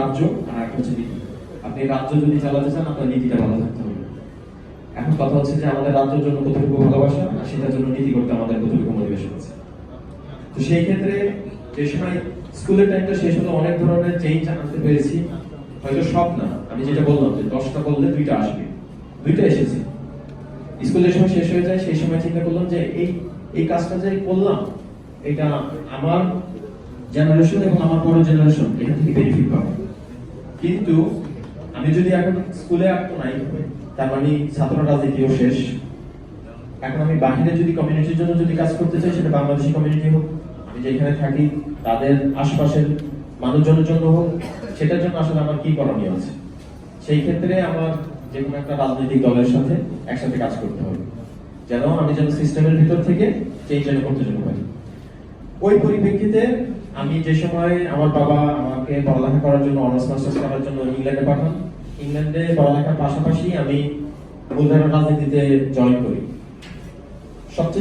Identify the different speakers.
Speaker 1: রাজ্য আর একটা হচ্ছে নীতি। আপনি রাজ্য যদি চালাতে চান, আপনার নীতিটা ভালো থাকতে হবে। এখন কথা হচ্ছে যে আমাদের রাজ্যের জন্য কতটুকু ভালোবাসা আর সেটার জন্য নীতি করতে আমাদের কতটুকু মোটিভেশন আছে। তো সেই ক্ষেত্রে যে সময় স্কুলের টাইমটা শেষ হলো, অনেক ধরনের চেঞ্জ আনতে পেরেছি। হয়তো সব না আমি যেটা বললাম যে দশটা বললে দুইটা আসবে। দুইটা এসেছে। স্কুলের সময় শেষ হয়ে যায়, সেই সময় চিন্তা করলাম যে এই এই কাজটা যে করলাম, এটা আমার জেনারেশন এবং আমার পরের জেনারেশন এখান থেকে বেনিফিট পাবে। কিন্তু আমি যদি এখন স্কুলে আসতো নাই, তার মানে ছাত্র রাজনীতিও শেষ। এখন আমি বাহিরে যদি কমিউনিটির জন্য যদি কাজ করতে চাই, সেটা বাংলাদেশি কমিউনিটি হোক, আমি যেখানে থাকি, তাদের আশপাশের মানুষজনের জন্য হোক, সেটার জন্য আসলে আমার কি করণীয় আছে? সেই ক্ষেত্রে আমার যে কোনো একটা রাজনৈতিক দলের সাথে একসাথে কাজ করতে হবে। যেন আমি যেন সিস্টেমের ভিতর থেকে চেঞ্জ করতে পারি। ওই পরিপ্রেক্ষিতে আমি যে সময় আমার বাবা আমাকে পড়ালেখা করার জন্য অনার্স, মাস্টার্স করার জন্য ইংল্যান্ডে পাঠান, ইংল্যান্ডে পড়ালেখার পাশাপাশি আমি বুধারা রাজনীতিতে জয়েন করি। সবচেয়ে